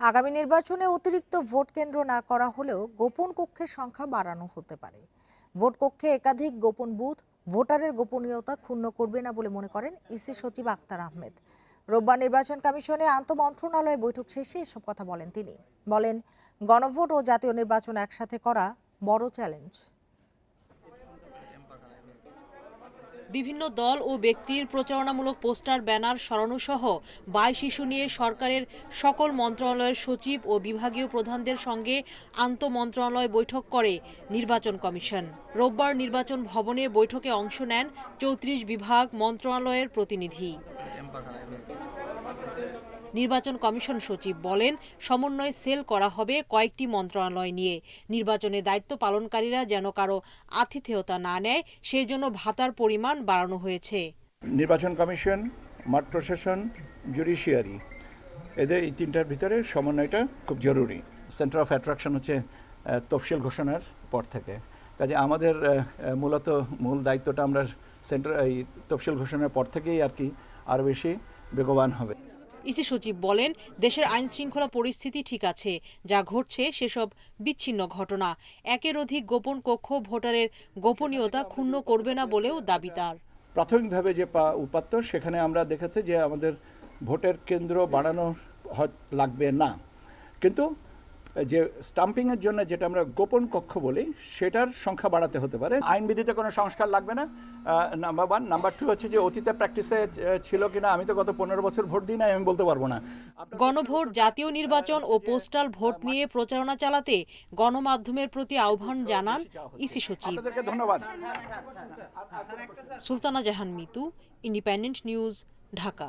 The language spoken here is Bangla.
আগামী নির্বাচনে অতিরিক্ত ভোট কেন্দ্র না করা হলেও গোপন কক্ষের সংখ্যা বাড়ানো হতে পারে। ভোট কক্ষে একাধিক গোপন বুথ ভোটারের গোপনীয়তা ক্ষুণ্ণ করবে না বলে মনে করেন ইসি সচিব আক্তার আহমেদ। রোববার নির্বাচন কমিশনে আন্তঃমন্ত্রণালয় বৈঠক শেষে এসব কথা বলেন তিনি। বলেন, গণভোট ও জাতীয় নির্বাচন একসাথে করা বড় চ্যালেঞ্জ। বিভিন্ন দল ও ব্যক্তির প্রচারণামূলক পোস্টার, ব্যানার সরানো সহ বাইশ ইস্যু নিয়ে সরকারের সকল মন্ত্রণালয়ের সচিব ও বিভাগীয় প্রধানদের সঙ্গে আন্ত মন্ত্রণালয় বৈঠক করে নির্বাচন কমিশন। রোববার নির্বাচন ভবনে বৈঠকে অংশ নেন চৌত্রিশ বিভাগ মন্ত্রণালয়ের প্রতিনিধি। নির্বাচন কমিশন সচিব বলেন সমন্বয় সেল করা হবে কয়েকটি মন্ত্রণালয় নিয়ে। নির্বাচনে দায়িত্ব পালনকারীরা যেন কারও আতিথেয়তা না নেয় সেই জন্য ভাতার পরিমাণ বাড়ানো হয়েছে। নির্বাচন কমিশন মাঠ প্রশাসন জুডিশিয়ারি। এদের এই তিনটার ভিতরে সমন্বয়টা খুব জরুরি। সেন্টার অফ অ্যাট্রাকশন হচ্ছে তফসিল ঘোষণার পর থেকে। কাজে আমাদের মূলত মূল দায়িত্বটা আমরা সেন্টার এই তফসিল ঘোষণার পর থেকেই আর কি আরও বেশি বেগবান হবে। ইসি সচিব বলেন, দেশের আইন শৃঙ্খলা পরিস্থিতি ঠিক আছে, যা ঘটছে সেসব বিচ্ছিন্ন ঘটনা। একের অধিক গোপন কক্ষ ভোটারের গোপনীয়তা ক্ষুণ্ণ করবে না বলেও দাবি তার। প্রাথমিকভাবে যে উপাত্ত, সেখানে আমরা দেখেছি যে আমাদের ভোটের কেন্দ্র বাড়ানো লাগবে না। কিন্তু যে স্টাম্পিংয়ের জন্য যেটা আমরা গোপন কক্ষ বলি সেটার সংখ্যা বাড়াতে হতে পারে। আইনবিধিতে কোনো সংস্কার লাগবে না। নাম্বার ওয়ান নাম্বার টু হচ্ছে যে অতীতে প্র্যাকটিসে ছিল কিনা আমি তো গত পনেরো বছর ভোট দিই না আমি বলতে পারব না। গণভোট জাতীয় নির্বাচন ও পোস্টাল ভোট নিয়ে প্রচারণা চালাতে গণমাধ্যমের প্রতি আহ্বান জানান ইসি সচিব। ধন্যবাদ। Sultana Jahan Mitu Independent News Dhaka.